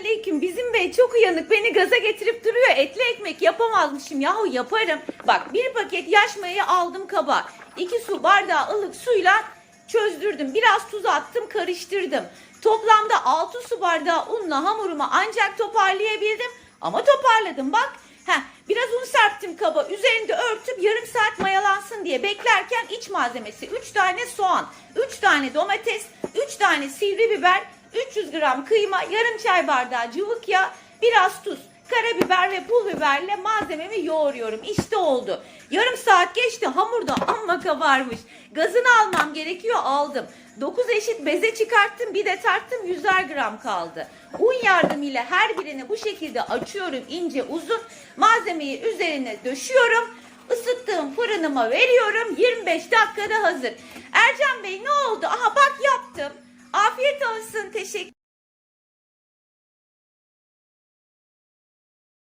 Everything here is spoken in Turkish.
aleyküm. Bizim bey çok uyanık. Beni gaza getirip duruyor. Etli ekmek yapamazmışım. Yahu yaparım. Bak bir paket yaş mayayı aldım kaba. İki su bardağı ılık suyla çözdürdüm. Biraz tuz attım karıştırdım. Toplamda 6 su bardağı unla hamurumu ancak toparlayabildim. Ama toparladım bak. Heh, biraz un serptim kaba. Üzerinde örtüp yarım saat mayalansın diye beklerken iç malzemesi 3 tane soğan, 3 tane domates, 3 tane sivri biber, 300 gram kıyma, yarım çay bardağı cıvık yağ, biraz tuz, karabiber ve pul biberle malzememi yoğuruyorum. İşte oldu. Yarım saat geçti hamur da amma kabarmış. Gazını almam gerekiyor aldım. 9 eşit beze çıkarttım bir de tarttım 100'er gram kaldı. Un yardımıyla her birini bu şekilde açıyorum ince uzun. Malzemeyi üzerine döşüyorum. Isıttığım fırınıma veriyorum. 25 dakikada hazır. Ercan Bey ne Teşekkür